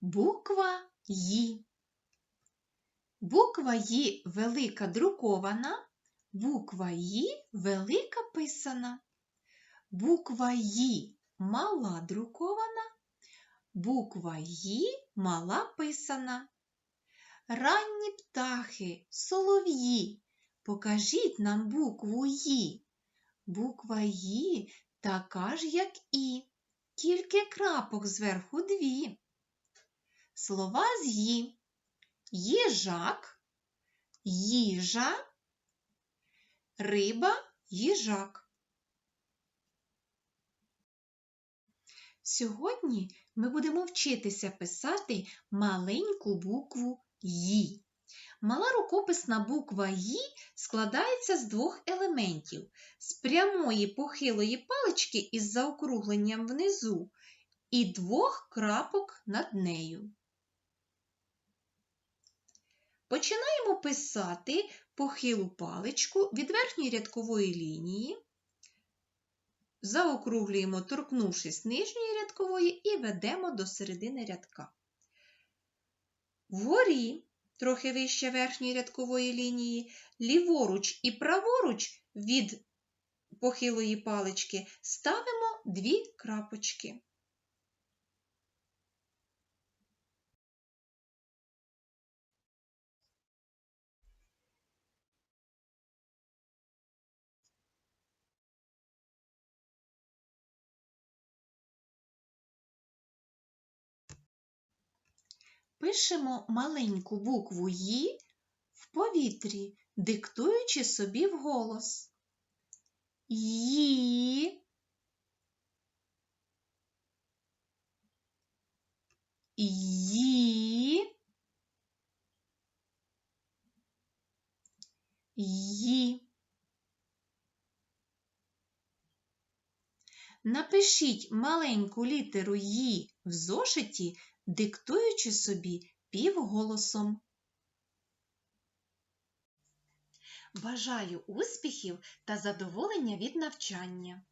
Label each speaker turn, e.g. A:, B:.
A: Буква Ї. Буква Ї велика друкована, буква Ї велика писана. Буква Ї мала друкована, буква Ї мала писана. Ранні птахи, солов'ї, покажіть нам букву Ї. Буква Ї така ж, як І, тільки крапок зверху дві. Слова з Ї. Їжак, їжа, риба, їжак. Сьогодні ми будемо вчитися писати маленьку букву Ї. Мала рукописна буква Ї складається з двох елементів з прямої похилої палички із заокругленням внизу і двох крапок над нею. Починаємо писати похилу паличку від верхньої рядкової лінії, заокруглюємо, торкнувшись нижньої рядкової, і ведемо до середини рядка. Вгорі, трохи вище верхньої рядкової лінії, ліворуч і праворуч від похилої палички ставимо дві крапочки. Пишемо маленьку букву Ї в повітрі, диктуючи собі вголос. Ї. Ї. Ї. Напишіть маленьку літеру Ї в зошиті, диктуючи собі півголосом. Бажаю успіхів та задоволення від навчання!